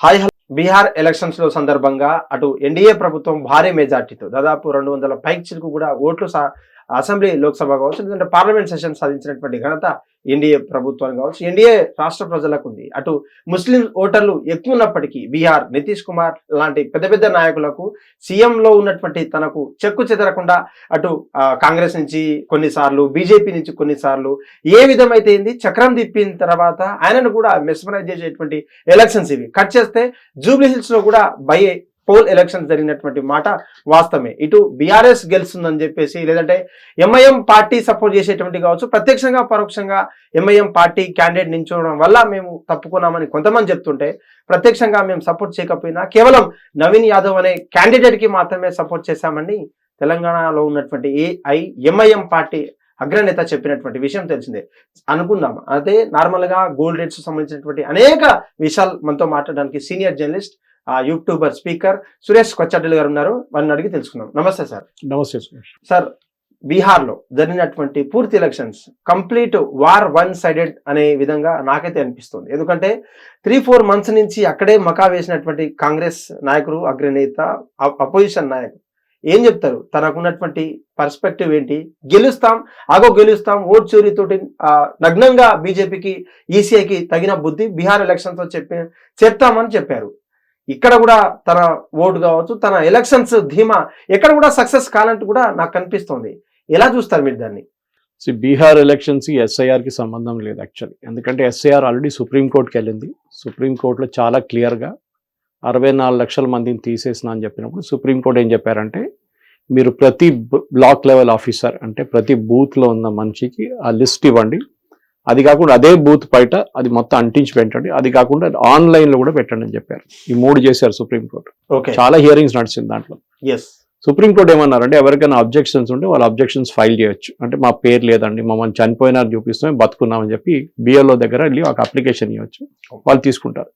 Hi hello. Bihar ఎలక్షన్స్లో సందర్భంగా అటు ఎన్డీఏ ప్రభుత్వం భారీ మెజార్టీతో దాదాపు రెండు వందల పైక్ చిరుకు కూడా ఓట్లు అసెంబ్లీ లోక్సభ కావచ్చు లేదంటే పార్లమెంట్ సెషన్ సాధించినటువంటి ఘనత ఎన్డీఏ ప్రభుత్వానికి కావచ్చు. ఎన్డీఏ రాష్ట్ర ప్రజలకు ఉంది. అటు ముస్లిం ఓటర్లు ఎక్కువ ఉన్నప్పటికీ బీహార్ నితీష్ కుమార్ లాంటి పెద్ద పెద్ద నాయకులకు సీఎంలో ఉన్నటువంటి తనకు చెక్కు చెదరకుండా అటు కాంగ్రెస్ నుంచి కొన్నిసార్లు బీజేపీ నుంచి కొన్నిసార్లు ఏ విధమైతే ఏంది చక్రం తిప్పిన తర్వాత ఆయనను కూడా మెస్మరైజ్ చేసేటువంటి ఎలక్షన్స్ ఇవి. కట్ చేస్తే జూబ్లీ హిల్స్లో కూడా బై పోల్ ఎలక్షన్స్ జరిగినటువంటి మాట వాస్తవమే. ఇటు బీఆర్ఎస్ గెలుస్తుందని చెప్పేసి లేదంటే ఎంఐఎం పార్టీ సపోర్ట్ చేసేటువంటి కావచ్చు ప్రత్యక్షంగా పరోక్షంగా ఎంఐఎం పార్టీ క్యాండిడేట్ నించోవడం వల్ల మేము తప్పుకున్నామని కొంతమంది చెప్తుంటే ప్రత్యక్షంగా మేము సపోర్ట్ చేయకపోయినా కేవలం నవీన్ యాదవ్ అనే క్యాండిడేట్కి మాత్రమే సపోర్ట్ చేశామని తెలంగాణలో ఉన్నటువంటి ఏఐ ఎంఐఎం పార్టీ అగ్రనేత చెప్పినటువంటి విషయం తెలిసిందే. అనుకుందాం. అదే నార్మల్గా గోల్డ్ రేట్స్ సంబంధించినటువంటి అనేక విషయాలు మనతో మాట్లాడడానికి senior journalist YouTuber speaker Suresh Kochattil గారు ఉన్నారు. వారిని అడిగి తెలుసుకుందాం. నమస్తే సార్. నమస్తే సురేష్ సార్ బీహార్లో జరిగినటువంటి పూర్తి elections complete war one sided అనే విధంగా నాకైతే అనిపిస్తుంది. ఎందుకంటే త్రీ ఫోర్ మంత్స్ నుంచి అక్కడే మకా వేసినటువంటి కాంగ్రెస్ నాయకుడు అగ్రనేత అపోజిషన్ నాయకుడు ఏం చెప్తారు? తనకున్నటువంటి పర్స్పెక్టివ్ ఏంటి? గెలుస్తాం ఆగో గెలుస్తాం ఓట్ చోరీతోటి ఆ, నగ్నంగా బీజేపీకి ఈసీఐకి తగిన బుద్ధి బీహార్ ఎలక్షన్స్తో చెప్పి చెప్తామని చెప్పారు. ఇక్కడ కూడా తన ఓటు కావచ్చు తన ఎలక్షన్స్ ధీమా ఎక్కడ కూడా సక్సెస్ కానట్టు కూడా నాకు కనిపిస్తుంది. ఎలా చూస్తారు మీరు దాన్ని? సి బీహార్ ఎలక్షన్స్ ఎస్ఐఆర్కి సంబంధం లేదు యాక్చువల్లీ ఎందుకంటే ఎస్ఐఆర్ ఆల్రెడీ సుప్రీంకోర్టుకి వెళ్ళింది. సుప్రీంకోర్టులో చాలా క్లియర్గా అరవై నాలుగు లక్షల మందిని తీసేసిన అని చెప్పినప్పుడు సుప్రీంకోర్టు ఏం చెప్పారంటే మీరు ప్రతి బ్లాక్ లెవెల్ ఆఫీసర్ అంటే ప్రతి బూత్లో ఉన్న మనిషికి ఆ లిస్ట్ ఇవ్వండి. అది కాకుండా అదే బూత్ బయట అది మొత్తం అంటించి పెట్టండి అది కాకుండా ఆన్లైన్లో కూడా పెట్టండి అని చెప్పారు. ఈ మూడు చేశారు సుప్రీంకోర్టు ఓకే. చాలా హియరింగ్స్ నడిచింది దాంట్లో. ఎస్ సుప్రీంకోర్టు ఏమన్నారంటే ఎవరికైనా అబ్జెక్షన్స్ ఉంటే వాళ్ళ అబ్జెక్షన్స్ ఫైల్ చేయొచ్చు. అంటే మా పేరు లేదండి మమ్మల్ని చనిపోయినారు చూపిస్తాం బతుకున్నామని చెప్పి బిఎల్ఓ దగ్గర వెళ్ళి ఒక అప్లికేషన్ ఇవ్వచ్చు. వాళ్ళు తీసుకుంటారు.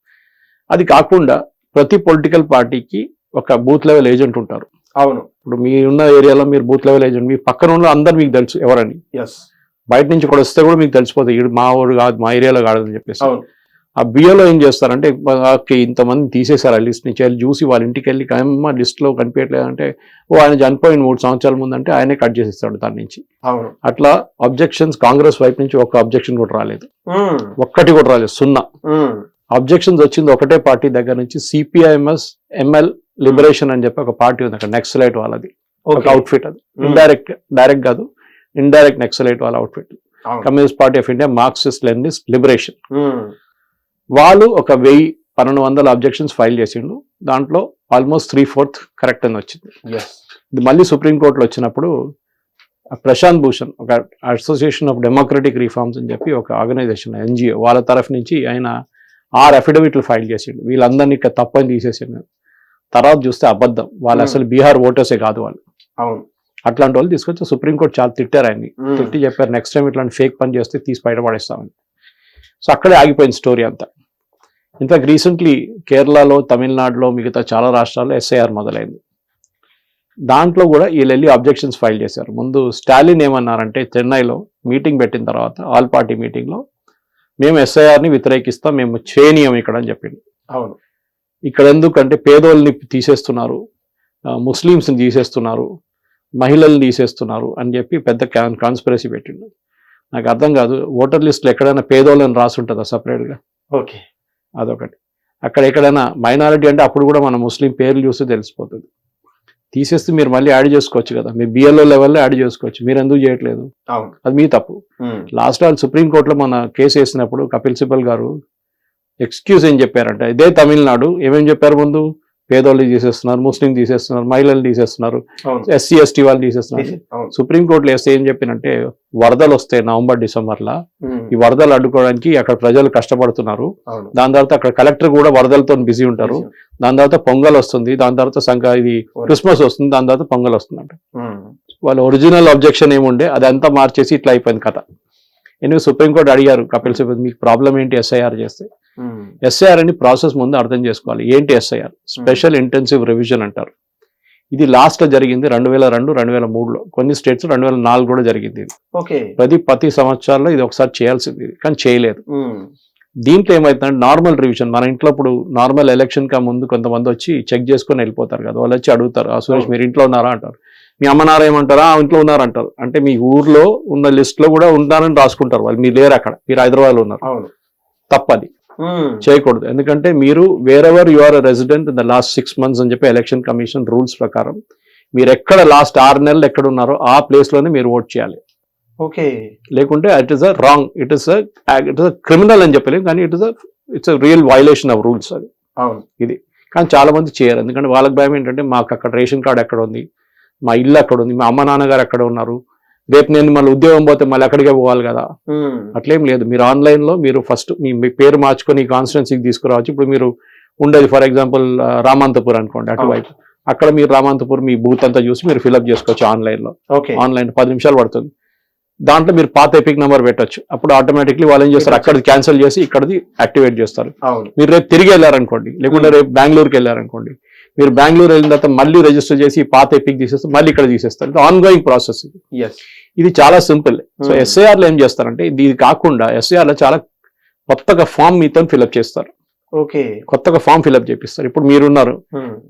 అది కాకుండా ప్రతి పొలిటికల్ పార్టీకి ఒక బూత్ లెవెల్ ఏజెంట్ ఉంటారు. అవును. ఇప్పుడు మీ ఉన్న ఏరియాలో మీరు బూత్ లెవెల్ ఏజెంట్ మీ పక్కన ఉన్న అందరు మీకు తెలుసు ఎవరని. ఎస్ బయట నుంచి కూడా వస్తే కూడా మీకు తెలిసిపోతుంది ఈడు మా వాడు కాదు మా ఏరియాలో కాదు అని చెప్పేసి ఆ బిఏలో ఏం చేస్తారంటే ఓకే ఇంతమంది తీసేశారు ఆ లిస్ట్ నుంచి. వెళ్ళి చూసి వాళ్ళ ఇంటికి వెళ్ళి అమ్మ లిస్ట్లో కనిపించట్లేదు అంటే ఓ ఆయన చనిపోయిన మూడు సంవత్సరాల ముందు అంటే ఆయనే కట్ చేసేస్తాడు దాని నుంచి. అట్లా అబ్జెక్షన్స్ కాంగ్రెస్ వైపు నుంచి ఒక అబ్జెక్షన్ కూడా రాలేదు. ఒక్కటి కూడా రాలేదు సున్నా. అబ్జెక్షన్స్ వచ్చింది ఒకటే పార్టీ దగ్గర నుంచి సిపిఐఎంఎస్ ఎంఎల్ లిబరేషన్ అని చెప్పి ఒక పార్టీ ఉంది అక్కడ నెక్సలైట్ వాళ్ళది. ఒక. అవుట్ఫిట్ అది. ఉమ్, ఇండైరెక్ట్ డైరెక్ట్ కాదు. ఇండైరెక్ట్ నెక్సలైట్ వాళ్ళ outfit. Communist party of India Marxist Leninist liberation వాళ్ళు ఒక వెయ్యి పన్నెండు వందల అబ్జెక్షన్స్ ఫైల్ చేసిండు దాంట్లో ఆల్మోస్ట్ త్రీ ఫోర్త్ కరెక్ట్ అని వచ్చింది. మళ్ళీ సుప్రీంకోర్టులో వచ్చినప్పుడు ప్రశాంత్ భూషణ్ ఒక అసోసియేషన్ ఆఫ్ డెమోక్రటిక్ రిఫార్మ్స్ అని చెప్పి ఒక ఆర్గనైజేషన్ ఎన్జిఓ వాళ్ళ తరఫు నుంచి ఆయన ఆరు అఫిడవిట్లు ఫైల్ చేసిండు. వీళ్ళందరినీ ఇక తప్పని తీసేసిండు. తర్వాత చూస్తే అబద్ధం. వాళ్ళు Hmm. అసలు బీహార్ ఓటర్సే కాదు వాళ్ళు. అవును. అట్లాంటి వాళ్ళు తీసుకొచ్చి సుప్రీంకోర్టు చాలా తిట్టారు ఆయన్ని. తిట్టి చెప్పారు నెక్స్ట్ టైం ఇట్లాంటి ఫేక్ పని చేస్తే తీసి బయటపడేస్తామని సో అక్కడే ఆగిపోయింది స్టోరీ అంతా. ఇన్ఫాక్ట్ రీసెంట్లీ కేరళలో తమిళనాడులో మిగతా చాలా రాష్ట్రాల్లో ఎస్ఐఆర్ మొదలైంది. దాంట్లో కూడా వీళ్ళు వెళ్ళి అబ్జెక్షన్స్ ఫైల్ చేశారు. ముందు స్టాలిన్ ఏమన్నారంటే చెన్నైలో మీటింగ్ పెట్టిన తర్వాత ఆల్ పార్టీ మీటింగ్లో మేము ఎస్ఐఆర్ని వ్యతిరేకిస్తాం మేము చేయనీయం ఇక్కడ అని చెప్పింది అవును. ఇక్కడ ఎందుకంటే పేదోళ్ళని తీసేస్తున్నారు ముస్లిమ్స్ని తీసేస్తున్నారు మహిళల్ని తీసేస్తున్నారు అని చెప్పి పెద్ద కాన్స్పిరసీ పెట్టిండు. నాకు అర్థం కాదు ఓటర్ లిస్ట్లో ఎక్కడైనా పేదోళ్ళని రాసి ఉంటుందా సపరేట్గా? ఓకే. అదొకటి. అక్కడ ఎక్కడైనా మైనారిటీ అంటే అప్పుడు కూడా మన ముస్లిం పేర్లు చూస్తే తెలిసిపోతుంది. తీసేస్తే మీరు మళ్ళీ యాడ్ చేసుకోవచ్చు కదా. మీ బిఎల్ఓ లెవెల్లో యాడ్ చేసుకోవచ్చు. మీరు ఎందుకు చేయట్లేదు? అది మీ తప్పు. లాస్ట్ వాళ్ళు సుప్రీంకోర్టులో మన కేసు వేసినప్పుడు కపిల్ సిబల్ గారు ఎక్స్క్యూజ్ ఏం చెప్పారంటే? ఇదే తమిళనాడు. ఏమేం చెప్పారు ముందు? పేదోళ్ళు తీసేస్తున్నారు ముస్లిం తీసేస్తున్నారు మహిళలు తీసేస్తున్నారు ఎస్సీ ఎస్టీ వాళ్ళు తీసేస్తున్నారు. సుప్రీంకోర్టులో వేస్తే ఏం చెప్పినంటే వరదలు వస్తాయి నవంబర్ డిసెంబర్లో ఉమ్, ఈ వరదలు అడ్డుకోవడానికి అక్కడ ప్రజలు కష్టపడుతున్నారు. దాని తర్వాత అక్కడ కలెక్టర్ కూడా వరదలతో బిజీ ఉంటారు. దాని తర్వాత పొంగల్ వస్తుంది దాని తర్వాత సంక ఇది క్రిస్మస్ వస్తుంది దాని తర్వాత పొంగల్ వస్తుంది అంట ఉమ్, వాళ్ళ ఒరిజినల్ అబ్జెక్షన్ ఏముండే అదంతా మార్చేసి ఇట్లా అయిపోయింది కథ. ఎనివే సుప్రీంకోర్టు అడిగారు కపిల్ సిబల్ మీకు ప్రాబ్లం ఏంటి ఎస్ఐఆర్ చేస్తే? ఎస్ఐఆర్ అని ప్రాసెస్ ముందు అర్థం చేసుకోవాలి. ఏంటి ఎస్ఐఆర్ స్పెషల్ ఇంటెన్సివ్ రివిజన్ అంటారు. ఇది లాస్ట్లో జరిగింది రెండు వేల రెండు రెండు వేల మూడులో. కొన్ని స్టేట్స్ రెండు వేల నాలుగు కూడా జరిగింది ఇది. ప్రతి ప్రతి సంవత్సరాల్లో ఇది ఒకసారి చేయాల్సింది. కానీ చేయలేదు. ఉమ్, దీంట్లో ఏమైతుందంటే నార్మల్ రివిజన్. మన ఇంట్లో ఇప్పుడు నార్మల్ ఎలక్షన్ కా ముందు కొంతమంది వచ్చి చెక్ చేసుకొని వెళ్ళిపోతారు కదా. వాళ్ళు వచ్చి అడుగుతారు "ఆ, సురేష్ మీరు ఇంట్లో ఉన్నారా? అంటారు. మీ అమ్మ నాన్న ఏమంటారా? "ఆ, ఇంట్లో ఉన్నారంటారు అంటే మీ ఊర్లో ఉన్న లిస్ట్లో కూడా ఉంటారని రాసుకుంటారు వాళ్ళు. మీరు లేరు అక్కడ. మీరు హైదరాబాద్లో ఉన్నారు తప్పది. చేయకూడదు. ఎందుకంటే మీరు wherever you are resident in the last six months అని చెప్పి ఎలక్షన్ కమిషన్ రూల్స్ ప్రకారం మీరు ఎక్కడ లాస్ట్ ఆరు నెలలు ఎక్కడ ఉన్నారో ఆ ప్లేస్లోనే మీరు ఓట్ చేయాలి. ఓకే లేకుంటే it is a wrong it is it is a criminal అని చెప్పలేము కానీ it is it's a real violation of rules అది. అవును. కానీ చాలా మంది చేయరు. ఎందుకంటే వాళ్ళకి భయం ఏంటంటే మాకు అక్కడ రేషన్ కార్డు ఎక్కడ ఉంది మా ఇల్లు అక్కడ ఉంది మా అమ్మ నాన్నగారు ఎక్కడ ఉన్నారు రేపు నేను మళ్ళీ ఉద్యోగం పోతే మళ్ళీ అక్కడికే పోవాలి కదా. అట్లేం లేదు. మీరు ఆన్లైన్లో మీరు ఫస్ట్ మీ పేరు మార్చుకొని కాన్స్టిట్యున్సీకి తీసుకురావచ్చు. ఇప్పుడు మీరు ఉండేది ఫర్ ఎగ్జాంపుల్ రామాంతపూర్ అనుకోండి అటువైపు అక్కడ మీరు రామాంతపూర్ మీ బూత్ అంతా చూసి మీరు ఫిల్అప్ చేసుకోవచ్చు ఆన్లైన్లో ఓకే. ఆన్లైన్ పది నిమిషాలు పడుతుంది. దాంట్లో మీరు పాత ఎపిక్ నెంబర్ పెట్టొచ్చు. అప్పుడు ఆటోమేటిక్లీ వాళ్ళు ఏం చేస్తారు? అక్కడిది క్యాన్సిల్ చేసి ఇక్కడది యాక్టివేట్ చేస్తారు. మీరు రేపు తిరిగి వెళ్ళారనుకోండి లేకుంటే రేపు బెంగళూరుకి వెళ్ళారనుకోండి మీరు బెంగళూరు వెళ్ళిన తర్వాత మళ్ళీ రిజిస్టర్ చేసి పాత ఎపిక్ తీసేస్తే మళ్ళీ ఇక్కడ తీసేస్తారు. ఆన్ గోయింగ్ ప్రాసెస్ ఇది. ఇది చాలా సింపుల్ సో Hmm. ఎస్ఐఆర్లో ఏం చేస్తారంటే ఇది కాకుండా ఎస్ఐఆర్లో చాలా కొత్తగా ఫామ్ మీతో ఫిల్అప్ చేస్తారు. ఓకే కొత్తగా ఫామ్ ఫిల్అప్ చేపిస్తారు. ఇప్పుడు మీరున్నారు.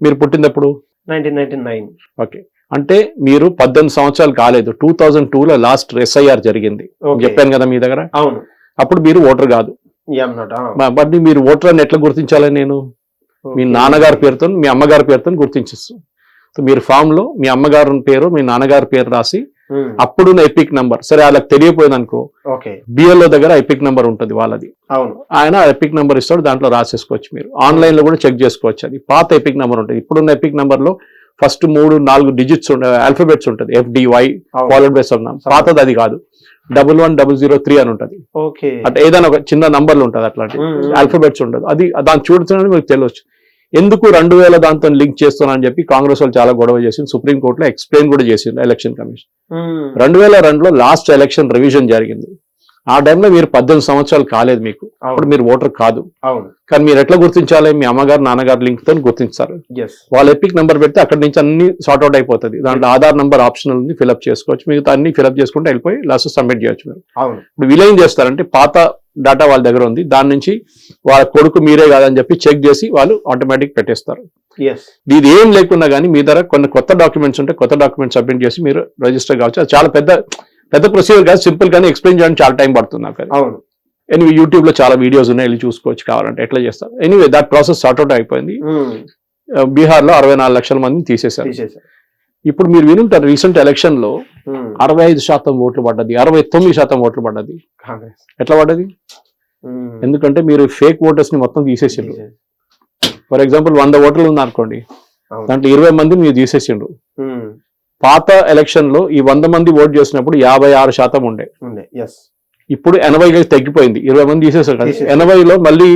మీరు పుట్టినప్పుడు నైన్టీన్ నైన్టీ నైన్ ఓకే అంటే మీరు పద్దెనిమిది సంవత్సరాలు కాలేదు. టూ థౌజండ్లో లాస్ట్ ఎస్ఐఆర్ జరిగింది. ఓకే చెప్పాను కదా మీ దగ్గర? అవును. అప్పుడు మీరు ఓటర్ కాదు. నాట్ బట్ మీరు ఓటర్ అని ఎట్లా గుర్తించాలి నేను? మీ నాన్నగారి పేరుతో మీ అమ్మగారి పేరుతో గుర్తించేస్తాం. సో మీరు ఫామ్లో మీ అమ్మగారి పేరు మీ నాన్నగారి పేరు రాసి అప్పుడున్న ఎపిక్ నంబర్ సరే వాళ్ళకి తెలియపోయింది అనుకో బిఎల్ఓ దగ్గర ఎపిక్ నంబర్ ఉంటుంది వాళ్ళది. అవును. ఆయన ఎపిక్ నెంబర్ ఇస్తాడు దాంట్లో రాసేసుకోవచ్చు మీరు. ఆన్లైన్లో కూడా చెక్ చేసుకోవచ్చు అది. పాత ఎపిక్ నెంబర్ ఉంటుంది. ఇప్పుడున్న ఎపిక్ నెంబర్లో ఫస్ట్ మూడు నాలుగు డిజిట్స్ ఆల్ఫాబెట్స్ ఉంటుంది. ఎఫ్డివై ఫాలోడ్ బై సమ్ పాతది అది కాదు. Double one double zero three అని ఉంటుంది. అంటే ఏదైనా ఒక చిన్న నంబర్లు ఉంటుంది అట్లాంటి. ఆల్ఫాబెట్స్ ఉండదు. అది దాన్ని చూడొచ్చు మీకు తెలియచ్చు. ఎందుకు రెండు వేల దాంతో లింక్ చేస్తున్నా అని చెప్పి కాంగ్రెస్ వాళ్ళు చాలా గొడవ చేసింది సుప్రీం కోర్టులో ఎక్స్ప్లెయిన్ కూడా చేసింది ఎలక్షన్ కమిషన్. రెండు వేల రెండులో లాస్ట్ ఎలక్షన్ రివిజన్ జరిగింది. ఆ టైంలో మీరు పద్దెనిమిది సంవత్సరాలు కాలేదు మీకు. అప్పుడు మీరు ఓటర్ కాదు. కానీ మీరు ఎట్లా గుర్తించాలి? మీ అమ్మగారు నాన్నగారు లింక్తో గుర్తించారు వాళ్ళ ఎపిక్ నెంబర్ పెడితే అక్కడి నుంచి అన్ని సార్ట్ అవుట్ అయిపోతుంది. దాంట్లో ఆధార్ నెంబర్ ఆప్షనల్ ఉంది ఫిల్అప్ చేసుకోవచ్చు. మిగతా అన్ని ఫిల్అప్ చేసుకుంటే వెళ్ళిపోయి లాస్ట్ సబ్మిట్ చేయొచ్చు మీరు. ఇప్పుడు వీళ్ళు ఏం చేస్తారంటే పాత డేటా వాళ్ళ దగ్గర ఉంది. దాని నుంచి వాళ్ళ కొడుకు మీరే కాదని చెప్పి చెక్ చేసి వాళ్ళు ఆటోమేటిక్ పెట్టేస్తారు. ఇది ఏం లేకున్నా కానీ మీ దగ్గర కొన్ని కొత్త డాక్యుమెంట్స్ ఉంటే కొత్త డాక్యుమెంట్స్ సబ్మిట్ చేసి మీరు రిజిస్టర్ కావచ్చు. అది చాలా పెద్ద పెద్ద ప్రొసీజర్ కాదు సింపుల్ గానీ ఎక్స్ప్లెయిన్ చేయడానికి చాలా టైం పడుతుంది నాకు. అవును. ఎనివే యూట్యూబ్లో చాలా వీడియోస్ ఉన్నాయి వెళ్ళి చూసుకోవచ్చు కావాలంటే ఎట్లా చేస్తారు ఎనీవే దట్ ప్రాసెస్ సార్ట్అవుట్ అయిపోయింది. బీహార్లో అరవై నాలుగు లక్షల మందిని తీసేశారు. ఇప్పుడు మీరు వినుంటారు రీసెంట్ ఎలక్షన్లో అరవై ఐదు శాతం ఓట్లు పడ్డది అరవై తొమ్మిది శాతం ఓట్లు పడ్డది. ఎట్లా పడ్డది? ఎందుకంటే మీరు ఫేక్ ఓటర్స్ని మొత్తం తీసేసిండ్రు. ఫర్ ఎగ్జాంపుల్ వంద ఓటర్లు ఉన్నారనుకోండి. దాంట్లో ఇరవై మంది మీరు తీసేసిండ్రు. పాత ఎలక్షన్లో ఈ వంద మంది ఓట్ చేసినప్పుడు యాభై ఆరు శాతం ఉండే. ఇప్పుడు ఎనభైకి తగ్గిపోయింది. ఇరవై మంది తీసేసారు కదా తీసేసారు. ఎనభైలో మళ్ళీ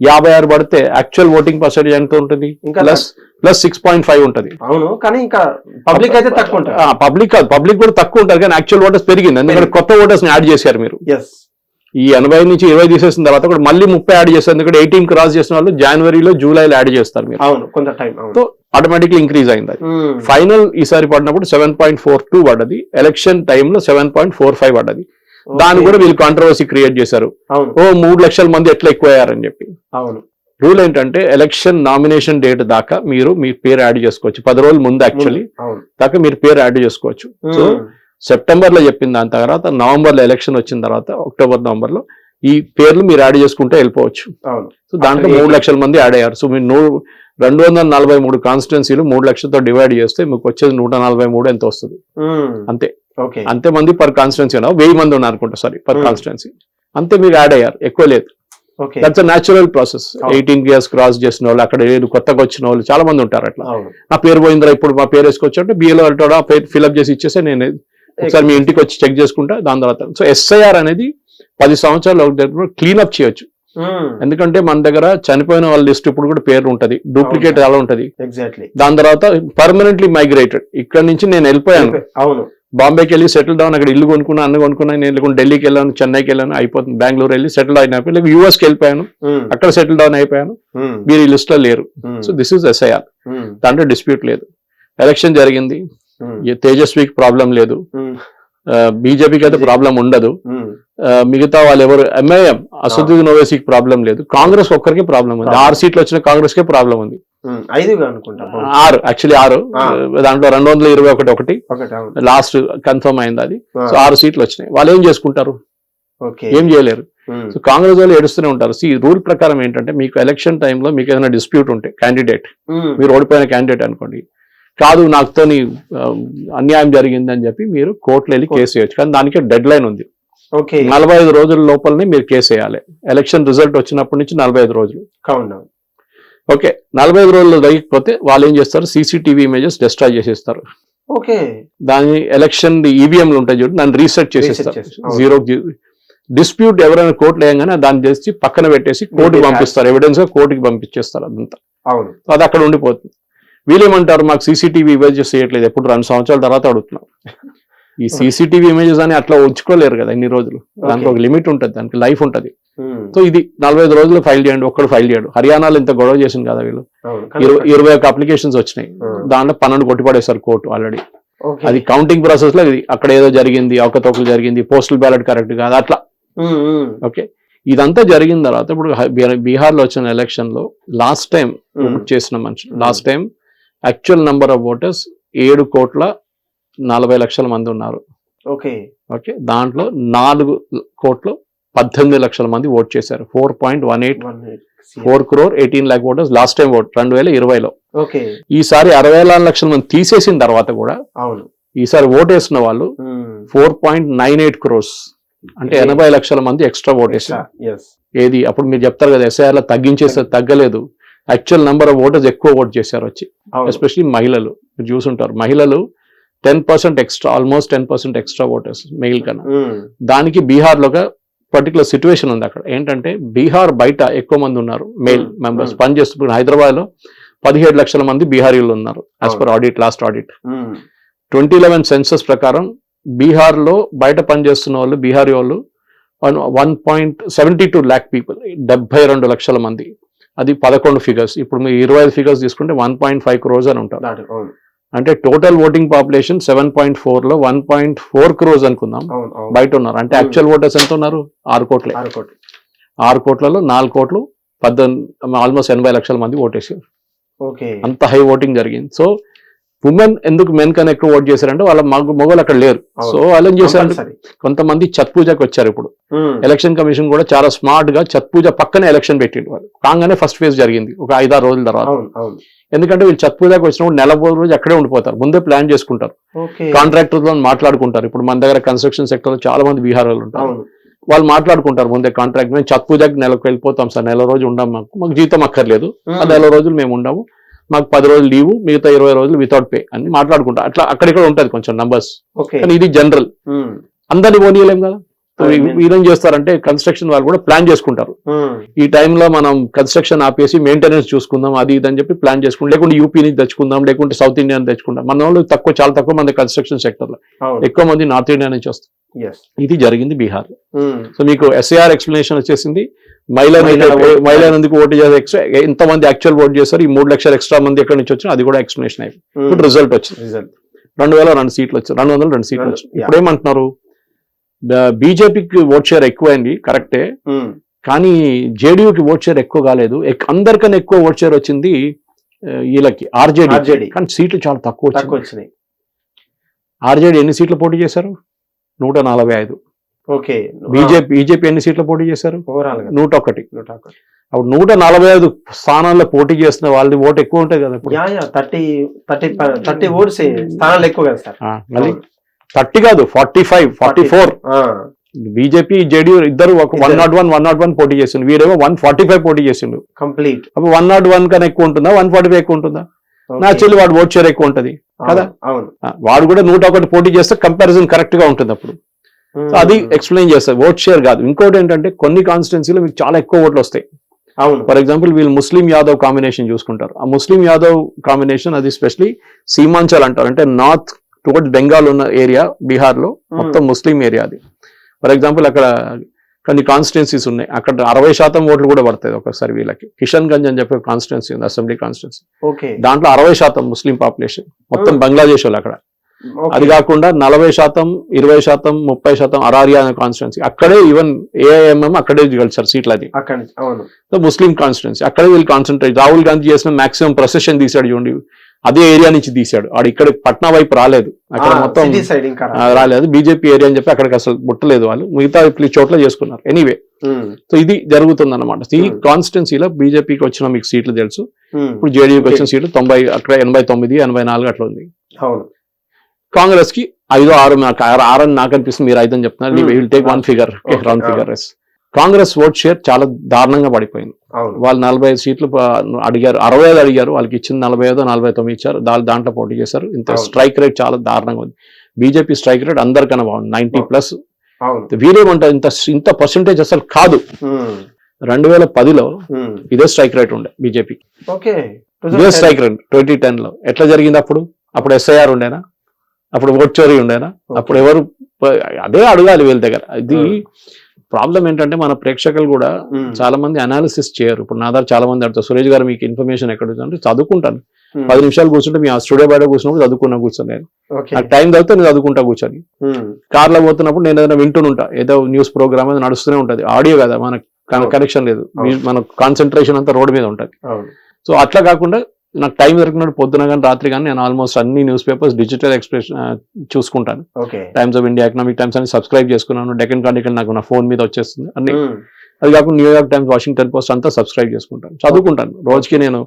యాభై ఆరు పడితే యాక్చువల్ ఓటింగ్ పర్సెంటేజ్ ఎంత ఉంటుంది? Plus plus six point five ఉంటుంది. అవును కానీ ఇంకా పబ్లిక్ అయితే తక్కువ ఉంటారు. పబ్లిక్ కాదు పబ్లిక్ కూడా తక్కువ ఉంటారు కానీ యాక్చువల్ ఓటర్స్ పెరిగింది. ఎందుకంటే కొత్త ఓటర్స్ యాడ్ చేశారు మీరు. ఎస్ ఈ ఎనభై నుంచి ఇరవై తీసేసిన తర్వాత కూడా మళ్ళీ ముప్పై యాడ్ చేస్తారు. ఎందుకంటే ఎయిటీన్ క్రాస్ చేసిన వాళ్ళు జనవరిలో జూలైలో యాడ్ చేస్తారు మీరు. అవును కొంత టైం సో ఆటోమేటిక్లీ ఇంక్రీజ్ అయింది ఫైనల్ ఈసారి పడినప్పుడు సెవెన్ పాయింట్ ఫోర్ టూ పడ్డది. ఎలక్షన్ టైంలో సెవెన్ పాయింట్ ఫోర్ ఫైవ్ పడ్డది. దాన్ని ఓకే. కూడా వీళ్ళు కాంట్రవర్సీ క్రియేట్ చేశారు. ఓ మూడు లక్షల మంది ఎట్లా ఎక్కువ అయ్యారని చెప్పి. అవును. రూల్ ఏంటంటే ఎలక్షన్ నామినేషన్ డేట్ దాకా మీరు మీ పేరు యాడ్ చేసుకోవచ్చు. పది రోజుల ముందు యాక్చువల్లీ దాకా మీరు పేరు యాడ్ చేసుకోవచ్చు. సో ఉమ్, సెప్టెంబర్లో చెప్పిన దాని తర్వాత నవంబర్లో ఎలక్షన్ వచ్చిన తర్వాత అక్టోబర్ నవంబర్లో ఈ పేర్లు మీరు యాడ్ చేసుకుంటే వెళ్ళిపోవచ్చు. సో దాంట్లో మూడు 18. లక్షల మంది యాడ్ అయ్యారు. సో మీరు నూ- రెండు వందల నలభై మూడు కాన్స్టిట్యున్సీలు మూడు లక్షలతో డివైడ్ చేస్తే మీకు వచ్చేది నూట నలభై మూడు ఎంత వస్తుంది? ఉమ్, అంతే. ఓకే అంతే మంది పర్ కాన్స్టిట్యున్సీ వెయ్యి మంది ఉన్నారు అనుకుంటా సారీ పర్ Hmm. కాన్స్టిట్యున్సీ అంతే మీరు యాడ్ అయ్యారు. ఎక్కువ లేదు. That's a natural process. Eighteen years cross చేసిన వాళ్ళు అక్కడ లేదు కొత్తగా వచ్చిన వాళ్ళు చాలా మంది ఉంటారు అట్లా. నా పేరు పోయిందిరా ఇప్పుడు మా పేరు వేసుకోవచ్చు అంటే బిఏలో ఫిల్అప్ చేసి ఇచ్చేస్తే నేను ఒకసారి మీ ఇంటికి వచ్చి చెక్ చేసుకుంటా దాని తర్వాత. సో ఎస్ఐఆర్ అనేది పది సంవత్సరాలు క్లీన్ అప్ చేయొచ్చు. ఉమ్, ఎందుకంటే మన దగ్గర చనిపోయిన వాళ్ళ లిస్ట్ ఇప్పుడు కూడా పేరు ఉంటది. డూప్లికేట్ అలా ఉంటది. ఎగ్జాక్ట్లీ దాని తర్వాత పర్మనెంట్లీ మైగ్రేటెడ్ ఇక్కడ నుంచి నేను వెళ్ళిపోయాను. అవును. బాంబేకి వెళ్ళి సెటిల్ డౌన్ అక్కడ ఇల్లు కొనుక్కున్నా అన్ని కొనుక్కున్నా నేను ఢిల్లీకి వెళ్ళాను చెన్నైకి వెళ్ళాను అయిపోతుంది. బెంగళూరు వెళ్ళి సెటిల్ అయినా లేక యూఎస్కి వెళ్ళిపోయాను. ఉమ్, అక్కడ సెటిల్ డౌన్ అయిపోయాను. ఉమ్, మీరు ఈ లిస్ట్లో లేరు సో దిస్ ఇస్ ఎస్ఐఆర్ దాంట్లో డిస్ప్యూట్ లేదు. ఎలక్షన్ జరిగింది. తేజస్వికి ప్రాబ్లం లేదు. బీజేపీకి అయితే ప్రాబ్లం ఉండదు. మిగతా వాళ్ళు ఎవరు ఎంఐఎం అసదుద్దీన్ ఓవైసీకి ప్రాబ్లం లేదు. కాంగ్రెస్ ఒక్కరికి ప్రాబ్లం ఉంది. ఆరు సీట్లు వచ్చిన కాంగ్రెస్ కే ప్రాబ్లం ఉంది. బహుశా. ఆరు యాక్చువల్లీ ఆరు. దాంట్లో రెండు వందల ఇరవై ఒకటి ఒకటి. లాస్ట్ కన్ఫర్మ్ అయింది అది. సో ఆరు సీట్లు వచ్చినాయి. వాళ్ళు ఏం చేసుకుంటారు? ఏం చేయలేరు. సో కాంగ్రెస్ వాళ్ళు ఏడుస్తూనే ఉంటారు. సి రూల్ ప్రకారం ఏంటంటే మీకు ఎలక్షన్ టైంలో మీకు ఏదైనా డిస్ప్యూట్ ఉంటే క్యాండిడేట్ మీరు ఓడిపోయిన క్యాండిడేట్ అనుకోండి. కాదు నాకుతోని ఆ, అన్యాయం జరిగింది అని చెప్పి మీరు కోర్టులో వెళ్ళి కేసు వేయచ్చు. కానీ దానికి డెడ్ లైన్ ఉంది. ఓకే. నలభై ఐదు రోజుల లోపలనే మీరు కేసు వేయాలి. ఎలక్షన్ రిజల్ట్ వచ్చినప్పటి నుంచి నలభై ఐదు రోజులు ఓకే. నలభై ఐదు రోజులు జరిగిపోతే వాళ్ళు ఏం చేస్తారు? సీసీటీవీ ఇమేజెస్ డిస్ట్రాయ్ చేసేస్తారు. ఓకే. దాని ఎలక్షన్ ఈవీఎంలు ఉంటాయి చూడు దాన్ని రీసెట్ చేసేస్తారు. జీరో డిస్ప్యూట్ ఎవరైనా కోర్టులో వేయగానే దాన్ని చేసి పక్కన పెట్టేసి కోర్టుకి. పంపిస్తారు. ఎవిడెన్స్గా కోర్టుకి పంపించేస్తారు అదంతా. అవును. అది అక్కడ ఉండిపోతుంది. వీళ్ళేమంటారు మాకు సీసీటీవీ ఇమేజెస్ చేయట్లేదు ఎప్పుడు రెండు సంవత్సరాల తర్వాత అడుగుతున్నాం. ఈ సీసీటీవీ ఇమేజెస్ అని అట్లా ఉంచుకోలేరు కదా ఇన్ని రోజులు. దానికి ఒక లిమిట్ ఉంటుంది దానికి లైఫ్ ఉంటుంది. సో ఇది నలభై ఐదు రోజులు ఫైల్ చేయండి ఒక్కడు ఫైల్ చేయడు. హర్యానాలో ఇంత గొడవ చేసింది కదా వీళ్ళు. ఇరవై ఇరవై ఒక అప్లికేషన్స్ వచ్చినాయి. దాంట్లో పన్నెండు కొట్టిపడేశారు కోర్టు ఆల్రెడీ. అది కౌంటింగ్ ప్రాసెస్లో ఇది. అక్కడ ఏదో జరిగింది అవకతవకలు జరిగింది పోస్టల్ బ్యాలెట్ కరెక్ట్ కాదు అట్లా. ఓకే. ఇదంతా జరిగిన తర్వాత ఇప్పుడు బీహార్- బీహార్లో వచ్చిన ఎలక్షన్లో లాస్ట్ టైం చేసిన మనుషులు last time actual number of voters ఏడు కోట్ల నలభై లక్షల మంది ఉన్నారు. ఓకే ఓకే దాంట్లో నాలుగు కోట్లు పద్దెనిమిది లక్షల మంది ఓట్ చేశారు. Four point one eight four crore eighteen lakh voters last time vote రెండు వేల ఇరవైలో. ఓకే ఈసారి అరవై నాలుగు లక్షల మంది తీసేసిన తర్వాత కూడా అవును. ఈసారి ఓటేసిన వాళ్ళు ఉమ్, four point nine eight crores అంటే. ఎనభై లక్షల మంది ఎక్స్ట్రా ఓటేసారు ఎస్ ఏది? అప్పుడు మీరు చెప్తారు కదా ఎస్ఐఆర్లో తగ్గించేస్తే తగ్గలేదు. యాక్చువల్ నెంబర్ ఆఫ్ ఓటర్స్ ఎక్కువ ఓట్ చేశారు వచ్చి. ఎస్పెషలీ మహిళలు. మీరు చూసుంటారు మహిళలు ten percent extra almost ten percent extra voters male కన్నా. ఉమ్, దానికి బీహార్లో పర్టికులర్ సిచ్యువేషన్ ఉంది అక్కడ. ఏంటంటే బీహార్ బయట ఎక్కువ మంది ఉన్నారు మెయిల్ Hmm. Members Hmm. పనిచేస్తున్నారు హైదరాబాద్లో పదిహేడు లక్షల మంది బీహారీలు ఉన్నారు as per audit last audit twenty eleven census ప్రకారం బీహార్లో బయట పనిచేస్తున్న వాళ్ళు బీహారీ వాళ్ళు one point seventy two lakh people డెబ్బై రెండు లక్షల మంది. అది పదకొండు ఫిగర్స్ ఇప్పుడు మీరు ఇరవై ఐదు ఫిగర్స్ తీసుకుంటే వన్ పాయింట్ ఫైవ్ క్రోజ్ అని ఉంటారు. అంటే total voting population seven point ఫోర్లో వన్ పాయింట్ ఫోర్ క్రోజ్ అనుకుందాం. బయట ఉన్నారు. అంటే. యాక్చువల్ ఓటర్స్ ఎంత ఉన్నారు? ఆరు కోట్లే. ఆరు కోట్లు. ఆరు కోట్లలో నాలుగు కోట్లు పద్దెనిమిది ఆల్మోస్ట్ ఎనభై లక్షల మంది ఓటేసారు. ఓకే. అంత హై ఓటింగ్ జరిగింది. సో ఉమెన్ ఎందుకు మెన్ కన్నా ఎక్కువ ఓట్ చేశారంటే వాళ్ళ మగ మొగలు అక్కడ లేరు. సో వాళ్ళు ఏం చేశారంటే Compulsory. కొంతమంది ఛత్ పూజకి వచ్చారు ఇప్పుడు. ఎలక్షన్ కమిషన్ కూడా చాలా స్మార్ట్గా ఛత్ పూజ పక్కనే ఎలక్షన్ పెట్టిండు వాళ్ళు. కాగానే ఫస్ట్ ఫేజ్ జరిగింది ఒక ఐదారు రోజుల తర్వాత. ఎందుకంటే వీళ్ళు ఛత్ పూజకి వచ్చినప్పుడు నెల రోజు అక్కడే ఉండిపోతారు. ముందే ప్లాన్ చేసుకుంటారు. కాంట్రాక్టర్తో మాట్లాడుకుంటారు. ఇప్పుడు మన దగ్గర కన్స్ట్రక్షన్ సెక్టర్లో చాలా మంది బీహార్ వాళ్ళు ఉంటారు వాళ్ళు మాట్లాడుకుంటారు ముందే కాంట్రాక్ట్ మేము ఛత్ పూజకి నెలకు వెళ్ళిపోతాం సార్. నెల రోజు ఉండం మాకు. మాకు జీతం అక్కర్లేదు. ఆ నెల రోజులు మేము ఉండము. మాకు పది రోజులు లీవు మిగతా ఇరవై రోజులు వితౌట్ పే అని మాట్లాడుకుంటాం. అట్లా అక్కడిక్కడ ఉంటుంది కొంచెం నంబర్స్ కానీ ఇది జనరల్ ఉమ్, అందరినీ పోనీయలేం కదా? సో అదే. వీ- వీళ్ళేం చేస్తారంటే కన్స్ట్రక్షన్ వాళ్ళు కూడా ప్లాన్ చేసుకుంటారు. ఉమ్, ఈ టైంలో మనం కన్స్ట్రక్షన్ ఆపేసి మెయింటెనెన్స్ చూసుకుందాం అది ఇది అని చెప్పి ప్లాన్ చేసుకుంటాం. లేకుంటే యూపీ నుంచి తెచ్చుకుందాం లేకుంటే సౌత్ ఇండియా నుంచి తెచ్చుకుందాం మన వాళ్ళు తక్కువ చాలా తక్కువ మంది కన్స్ట్రక్షన్ సెక్టర్లో. ఎక్కువ మంది నార్త్ ఇండియా నుంచి వస్తారు. ఇది జరిగింది బీహార్. సో మీకు ఎస్ఏఆర్ ఎక్స్ప్లెనేషన్ వచ్చేసింది. మహిళలు మహిళల ఓటు. చేశారు ఎక్స్ట్రా ఎంతమంది యాక్చువల్ ఓట్ చేశారు ఈ మూడు లక్షల ఎక్స్ట్రా మంది ఎక్కడి నుంచి వచ్చినా అది కూడా ఎక్స్ప్లెనేషన్ అయిపోయింది. ఉమ్, ఇప్పుడు రిజల్ట్ వచ్చింది. రిజల్ట్ రెండు వేల రెండు సీట్లు వచ్చాయి రెండు వందల రెండు సీట్లు వచ్చాయి. ఇప్పుడు ఏమంటున్నారు బీజేపీకి ఓట్ షేర్ ఎక్కువైంది. కరెక్టే ఉమ్, కానీ జేడీయూకి ఓట్ షేర్ ఎక్కువ కాలేదు. అందరికన్నా ఎక్కువ ఓట్ షేర్ వచ్చింది వీళ్ళకి ఆర్జేడీ. కానీ సీట్లు చాలా తక్కువ వచ్చింది. వచ్చినాయి. ఆర్జేడీ ఎన్ని సీట్లు పోటీ చేశారు? నూట నలభై ఐదు. ఓకే. బీజేపీ బీజేపీ ఎన్ని సీట్లు పోటీ చేశారు? నూట ఒకటి నూట ఒకటి. అప్పుడు నూట నలభై ఐదు స్థానాల్లో పోటీ చేస్తున్న వాళ్ళది ఓటు ఎక్కువ ఉంటుంది కదా థర్టీ థర్టీ థర్టీ ఓట్స్ స్థానాలు ఎక్కువ కదా సార్. మళ్ళీ థర్టీ కాదు forty five forty four. BJP JDU ఇద్దరు ఒక one. Not one one not one పోటీ చేసిండు. వీరేమో వన్ ఫార్టీ ఫైవ్ పోటీ చేసిండు. కంప్లీట్. అప్పుడు వన్ నాట్ వన్ కన్నా ఎక్కువ ఉంటుందా? వన్ ఫార్టీ ఫైవ్ ఎక్కువ ఉంటుందా. నా చెల్లి వాడు ఓట్ షేర్ ఎక్కువ ఉంటుంది. కదా? వాడు కూడా నూట ఒకటి పోటీ చేస్తే కంపారిజన్ కరెక్ట్గా ఉంటుంది అప్పుడు సో అది ఎక్స్ప్లెయిన్ చేస్తారు ఓట్ షేర్ కాదు. ఇంకోటి ఏంటంటే కొన్ని కాన్స్టిట్యున్సీలో మీకు చాలా ఎక్కువ ఓట్లు వస్తాయి. అవును. ఫర్ ఎగ్జాంపుల్ వీళ్ళు ముస్లిం యాదవ్ కాంబినేషన్ చూసుకుంటారు. ఆ ముస్లిం యాదవ్ కాంబినేషన్ అది స్పెషలీ సీమాంచల్ అంటారు. అంటే నార్త్ టువర్డ్స్ బెంగాల్ ఉన్న ఏరియా బీహార్లో మొత్తం ముస్లిం ఏరియా అది. ఫర్ ఎగ్జాంపుల్ అక్కడ కొన్ని కాన్స్టిట్యున్సీస్ ఉన్నాయి. అక్కడ అరవై శాతం ఓట్లు కూడా పడతాయి ఒకసారి వీళ్ళకి. కిషన్ గంజ్ అని చెప్పే కాన్స్టిట్యున్సీ ఉంది అసెంబ్లీ కాన్స్టిట్యున్సీ ఓకే. దాంట్లో అరవై శాతం ముస్లిం పాపులేషన్ మొత్తం. బంగ్లాదేశ్ వాళ్ళు అక్కడ. అది కాకుండా నలభై శాతం ఇరవై శాతం ముప్పై శాతం అరారియా అనే కాన్స్టిట్యున్సీ అక్కడే ఈవెన్ ఏఐఎంఎం అక్కడే గెలిచారు సీట్లు అది. సో ముస్లిం కాన్స్టిట్యున్సీ అక్కడే వీళ్ళు కాన్సన్ట్రేట్ రాహుల్ గాంధీ చేసిన మాక్సిమం ప్రొసెషన్ తీశాడు చూడండి. అదే ఏరియా నుంచి తీశాడు. ఆడు ఇక్కడ పట్నా వైపు రాలేదు. అక్కడ మొత్తం రాలేదు. బీజేపీ ఏరియా అని చెప్పి అక్కడికి అసలు ముట్టలేదు వాళ్ళు. మిగతా చోట్ల చేసుకున్నారు. ఎనీవే ఉమ్, సో ఇది జరుగుతుంది అనమాట ఈ Hmm. కాన్స్టిట్యున్సీలో బీజేపీకి వచ్చిన మీకు సీట్లు తెలుసు. ఉమ్, ఇప్పుడు జేడీయూకి వచ్చిన. సీట్లు తొంభై అక్కడ ఎనభై తొమ్మిది ఎనభై నాలుగు అట్లా ఉంది. అవును. కాంగ్రెస్కి ఐదో ఆరు నాకు ఆరు అని నాకు అనిపిస్తుంది మీరు ఐదు అని చెప్తున్నారు. Hmm. Will take one figure. Round. Figure Congress vote share చాలా దారుణంగా పడిపోయింది. వాళ్ళు నలభై ఐదు సీట్లు అడిగారు అరవై ఐదు అడిగారు వాళ్ళకి ఇచ్చిన నలభై ఐదో నలభై తొమ్మిది ఇచ్చారు. దా దాంట్లో పోటీ చేశారు. ఇంత. స్ట్రైక్ రేట్ చాలా దారుణంగా ఉంది. బీజేపీ స్ట్రైక్ రేట్ అందరికన్నా బాగుంది నైన్టీ. ప్లస్ వీరేమంటారు ఇంత ఇంత పర్సంటేజ్ అసలు కాదు. ఉమ్, రెండు వేల పదిలో ఉమ్, ఇదే స్ట్రైక్ రేట్ ఉండే బీజేపీ ఇదే స్ట్రైక్ రేట్ ట్వంటీ టెన్లో. ఎట్లా జరిగింది అప్పుడు? అప్పుడు ఎస్ఐఆర్ ఉండేనా? అప్పుడు ఓట్ చోరీ ఉండేనా? అప్పుడు ఎవరు అదే అడగాలి వీళ్ళ దగ్గర. ఇది ప్రాబ్లం ఏంటంటే మన ప్రేక్షకులు కూడా చాలా మంది అనాలిసిస్ చేయరు. ఇప్పుడు నా దగ్గర చాలా మంది అడుగుతారు సురేష్ గారు మీకు ఇన్ఫర్మేషన్ ఎక్కడ ఉంది?" అంటే చదువుకుంటాను. పది నిమిషాలు కూర్చుంటే మీ స్టూడియో బయట కూర్చున్నప్పుడు చదువుకున్నా కూర్చొని నేను. నాకు టైం తగ్గితే నేను చదువుకుంటా కూర్చొని. కార్లో పోతున్నప్పుడు నేను ఏదైనా వింటుంటా ఏదో న్యూస్ ప్రోగ్రామ్ ఏదో నడుస్తూనే ఉంటది. ఆడియో కదా మనకు. కనెక్షన్ లేదు. మన కాన్సన్ట్రేషన్ అంతా రోడ్ మీద ఉంటది. సో అట్లా కాకుండా నాకు టైం దొరికినప్పుడు పొద్దున కానీ రాత్రి కానీ నేను ఆల్మోస్ట్ అన్ని న్యూస్ పేపర్స్ డిజిటల్ ఎక్స్ప్రెస్ చూసుకుంటాను. Times of India Economic Times అని సబ్స్క్రైబ్ చేసుకున్నాను. డెకన్ కాండికల్ నాకు నా ఫోన్ మీద వచ్చేస్తుంది. అన్ని అది కాకుండా New York Times Washington Post అంతా సబ్స్క్రైబ్ చేసుకుంటాను. చదువుకుంటాను. రోజుకి నేను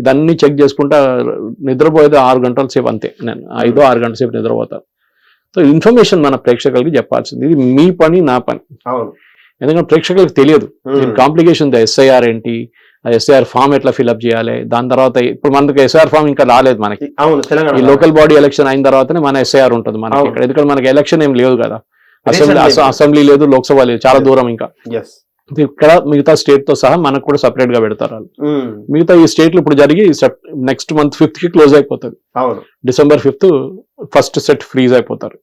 ఇదన్నీ చెక్ చేసుకుంటా నిద్రపోయేది ఆరు గంటల సేపు అంతే. నేను ఐదో ఆరు గంటల సేపు నిద్రపోతాను సో ఇన్ఫర్మేషన్ మన ప్రేక్షకులకి చెప్పాల్సింది. ఇది మీ పని నా పని. ఎందుకంటే ప్రేక్షకులకు తెలియదు. కాంప్లికేషన్ ఎస్ఐఆర్ ఏంటి ఆ ఎస్ఐఆర్ ఫామ్ ఎట్లా ఫిల్అప్ చేయాలి? దాని తర్వాత ఇప్పుడు మనకి ఎస్ఐఆర్ ఫామ్ ఇంకా రాలేదు మనకి. అవును తెలంగాణ ఈ లోకల్ బాడీ ఎలక్షన్ అయిన తర్వాతనే మన ఎస్ఐఆర్ ఉంటుంది మనకి. ఇక్కడ. ఎందుకంటే మనకి ఎలక్షన్ ఏం లేదు కదా. అసెంబ్లీ లేదు. అసెంబ్లీ లేదు లోక్సభ లేదు చాలా. దూరం ఇంకా. ఇక్కడ మిగతా స్టేట్తో సహా మనకు కూడా సపరేట్గా పెడతారు వాళ్ళు. మిగతా ఈ స్టేట్లు ఇప్పుడు జరిగి నెక్స్ట్ మంత్ ఫిఫ్త్కి క్లోజ్ అయిపోతుంది. December fifth first set freeze అయిపోతారు.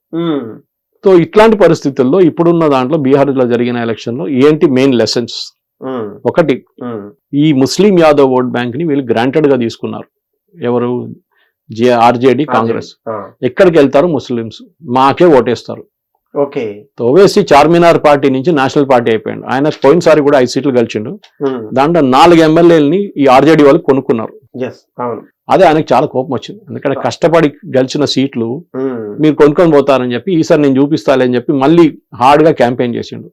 సో ఇట్లాంటి పరిస్థితుల్లో ఇప్పుడున్న దాంట్లో బీహార్లో జరిగిన ఎలక్షన్లో ఏంటి మెయిన్ లెసన్స్ ఒకటి. ఈ ముస్లిం యాదవ్ ఓట్ బ్యాంక్ని వీళ్ళు గ్రాంటెడ్గా తీసుకున్నారు. ఎవరు? ఆర్జేడి కాంగ్రెస్. ఎక్కడికి వెళ్తారు ముస్లిమ్స్? మాకే ఓటేస్తారు. ఓకే. ఓవేసీ చార్మినార్ పార్టీ నుంచి నేషనల్ పార్టీ అయిపోయాడు. ఆయన పోయినసారి కూడా ఐదు సీట్లు గెలిచిండు. దాంట్లో నాలుగు ఎమ్మెల్యేలని ఈ ఆర్జేడీ వాళ్ళు కొనుక్కున్నారు. అదే ఆయనకు చాలా కోపం వచ్చింది. ఎందుకంటే కష్టపడి గెలిచిన సీట్లు మీరు కొనుక్కొని పోతారని చెప్పి ఈసారి నేను చూపిస్తాలే అని చెప్పి మళ్ళీ హార్డ్గా క్యాంపెయిన్ చేసిండు.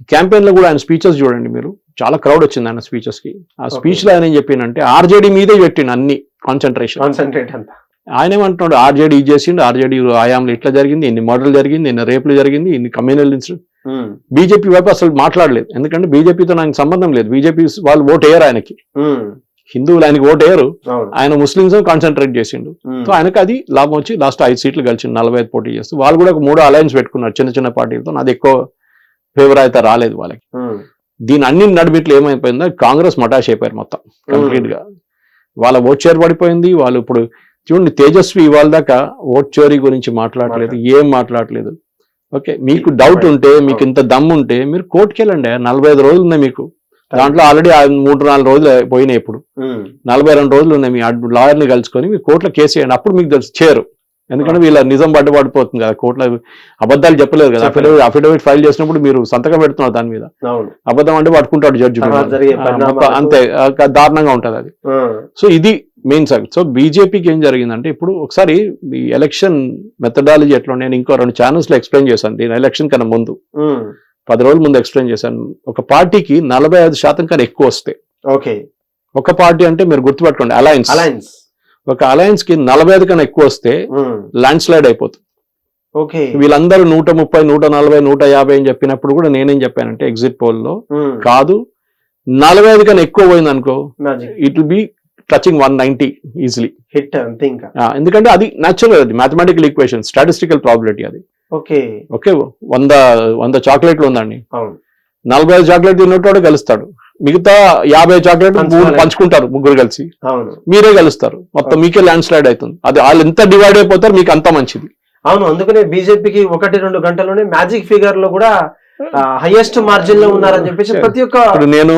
ఎస్ క్యాంపెయిన్లో కూడా ఆయన స్పీచెస్ చూడండి మీరు. చాలా క్రౌడ్ వచ్చింది ఆయన స్పీచెస్కి. ఆ Okay. స్పీచ్లో ఆయన ఏం చెప్పిండంటే ఆర్జేడీ మీదే పెట్టిండు అన్ని కాన్సన్ట్రేషన్ కాన్సన్ట్రేట్ అంతా. ఆయన ఏమంటున్నాడు ఆర్జేడీ ఇది చేసిండు ఆర్జేడీ ఆయాంలో ఇట్లా జరిగింది ఇన్ని మర్డర్లు జరిగింది ఇన్ని రేపులు జరిగింది ఇన్ని కమ్యూనల్ ఇన్సిడెంట్ బీజేపీ వైపు అసలు మాట్లాడలేదు. ఎందుకంటే బీజేపీతో నాకు సంబంధం లేదు. బీజేపీ వాళ్ళు ఓట్ వేయరు ఆయనకి. ఉమ్, హిందువులు ఆయనకి ఓట్ వేయరు. ఆయన ముస్లింస్ కాన్సన్ట్రేట్ చేసిండు. సో ఆయనకి అది లాభం వచ్చి లాస్ట్ ఐదు సీట్లు గెలిచిండు నలభై ఐదు పోటీ చేస్తూ. వాళ్ళు కూడా ఒక మూడో అలయన్స్ పెట్టుకున్నారు చిన్న చిన్న పార్టీలతో. నాది ఎక్కువ ఫేవర్ అయితే రాలేదు వాళ్ళకి. దీని అన్ని నడిమిట్లు ఏమైపోయిందో కాంగ్రెస్ మటాష్ అయిపోయారు మొత్తం కంప్లీట్గా. వాళ్ళ ఓట్ షేర్ పడిపోయింది వాళ్ళు ఇప్పుడు చూడండి తేజస్వి ఇవాళ దాకా ఓట్ చోరీ గురించి మాట్లాడలేదు ఏం మాట్లాడలేదు. ఓకే మీకు డౌట్ ఉంటే మీకు ఇంత దమ్ ఉంటే మీరు కోర్టుకి వెళ్ళండి నలభై ఐదు రోజులు ఉన్నాయి మీకు. దాంట్లో ఆల్రెడీ మూడు నాలుగు రోజులు పోయినాయి ఇప్పుడు. నలభై రెండు రోజులు ఉన్నాయి మీ లాయర్ని కలుసుకొని మీ కోర్టులో కేసు చేయండి అప్పుడు మీకు తెలుసు చేయరు ఎందుకంటే వీళ్ళ నిజం బట్ట పడిపోతుంది కదా కోర్టులో అబద్ధాలు చెప్పలేదు కదా. అఫిడవిట్ అఫిడవిట్ ఫైల్ చేసినప్పుడు మీరు సంతకం పెడుతున్నారు దాని మీద. అబద్ధం అంటే పట్టుకుంటాడు జడ్జి అంతే దారుణంగా ఉంటది అది. సో ఇది మెయిన్ సబ్జెక్ట్ సో బీజేపీకి ఏం జరిగిందంటే ఇప్పుడు ఒకసారి ఈ ఎలక్షన్ మెథడాలజీ ఎట్లా నేను ఇంకో రెండు ఛానల్స్లో ఎక్స్ప్లెయిన్ చేశాను. దీని ఎలక్షన్ కన్నా ముందు. పది రోజుల ముందు ఎక్స్ప్లెయిన్ చేశాను. ఒక పార్టీకి నలభై ఐదు శాతం కన్నా ఎక్కువ వస్తాయి ఓకే. ఒక పార్టీ అంటే మీరు గుర్తుపెట్టుకోండి అలయన్స్ అలయన్స్ ఒక అలయన్స్కి నలభై ఐదు కన్నా ఎక్కువ వస్తే ల్యాండ్ స్లైడ్ అయిపోతుంది. ఓకే వీళ్ళందరూ నూట ముప్పై నూట నలభై నూట యాభై అని చెప్పినప్పుడు కూడా నేనేం చెప్పానంటే ఎగ్జిట్ పోల్లో ఉమ్, కాదు నలభై ఐదు కన్నా ఎక్కువ పోయింది అనుకో it will be touching one ninety easily hit అంతే ఇంకా. ఎందుకంటే అది న్యాచురల్ అది మ్యాథమెటికల్ ఈక్వేషన్ స్టాటిస్టికల్ ప్రాబిలిటీ అది. ఓకే ఓకే వంద వంద చాక్లెట్లు ఉందండి. నలభై ఐదు చాక్లెట్ తిన్నట్టు కలుస్తాడు. మిగతా యాభై చాక్లెట్ పంచుకోవాలి. పంచుకుంటారు ముగ్గురు కలిసి. మీరే కలుస్తారు. మొత్తం మీకే ల్యాండ్ స్లైడ్ అవుతుంది. అది వాళ్ళు ఎంత డివైడ్ అయిపోతారు మీకు అంత మంచిది. అవును అందుకనే బీజేపీకి ఒకటి రెండు గంటలోనే మ్యాజిక్ ఫిగర్లో కూడా హైయెస్ట్ మార్జిన్లో ఉన్నారని చెప్పేసి ప్రతి ఒక్క నేను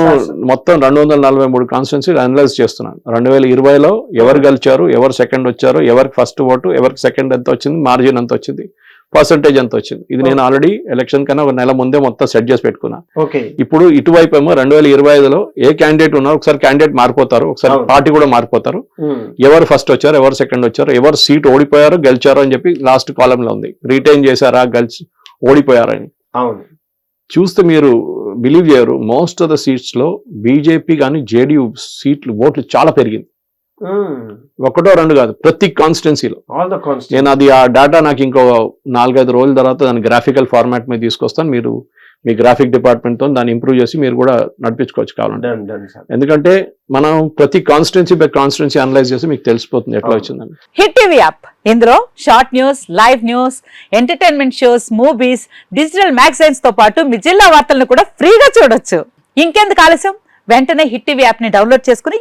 మొత్తం రెండు వందల నలభై మూడు కాన్స్టిట్యున్సీ అనలైజ్ చేస్తున్నాను. రెండు వేల ఇరవైలో ఎవరు గెలిచారు ఎవరు సెకండ్ వచ్చారు ఎవరికి ఫస్ట్ ఓటు ఎవరికి సెకండ్ ఎంత వచ్చింది మార్జిన్ ఎంత వచ్చింది. పర్సంటేజ్ ఎంత వచ్చింది? ఇది నేను ఆల్రెడీ ఎలక్షన్ కన్నా ఒక నెల ముందే మొత్తం సెట్ చేసి పెట్టుకున్నా. ఓకే. ఇప్పుడు ఇటువైపు ఏమో రెండు వేల ఇరవై ఐదులో ఏ క్యాండిడేట్ ఉన్నారు ఒకసారి క్యాండిడేట్ మారిపోతారు ఒకసారి. పార్టీ కూడా మారిపోతారు. ఎవరు ఫస్ట్ వచ్చారు ఎవరు సెకండ్ వచ్చారు ఎవరు సీట్ ఓడిపోయారు గెలిచారు అని చెప్పి లాస్ట్ కాలం లో ఉంది. రిటైన్ చేశారా గెలిచి ఓడిపోయారా అని. అవును. చూస్తే మీరు బిలీవ్ చేయరు మోస్ట్ ఆఫ్ ద సీట్స్లో బీజేపీ కానీ జేడీయూ సీట్లు ఓట్లు చాలా పెరిగింది. ఒకటో రెండు కాదు ప్రతి కాన్స్టిట్యున్సీలో ఆల్ ద కాన్స్టిట్యూషన్ నేను అది ఆ డేటా నాకు ఇంకో నాలుగైదు రోజుల తర్వాత దాని గ్రాఫికల్ ఫార్మాట్ మీద తీసుకొస్తాను. మీరు మీ గ్రాఫిక్ డిపార్ట్మెంట్తో దాన్ని ఇంప్రూవ్ చేసి మీరు కూడా నడిపించుకోవచ్చు కావాలంటే. ఎందుకంటే మనం ప్రతి కాన్స్టిట్యున్సీ బై కాన్స్టిట్యున్సీ అనలైజ్ చేసి మీకు తెలిసిపోతుంది ఎట్లా. వచ్చిందని. హిట్ టీవీ యాప్ ఇందులో short news live news entertainment shows movies digital మ్యాగజైన్స్తో పాటు మీ జిల్లా వార్తలను కూడా ఫ్రీగా చూడొచ్చు. ఇంకెందుకు ఆలస్యం? వెంటనే హిట్ టీవీ యాప్ని డౌన్లోడ్ చేసుకుని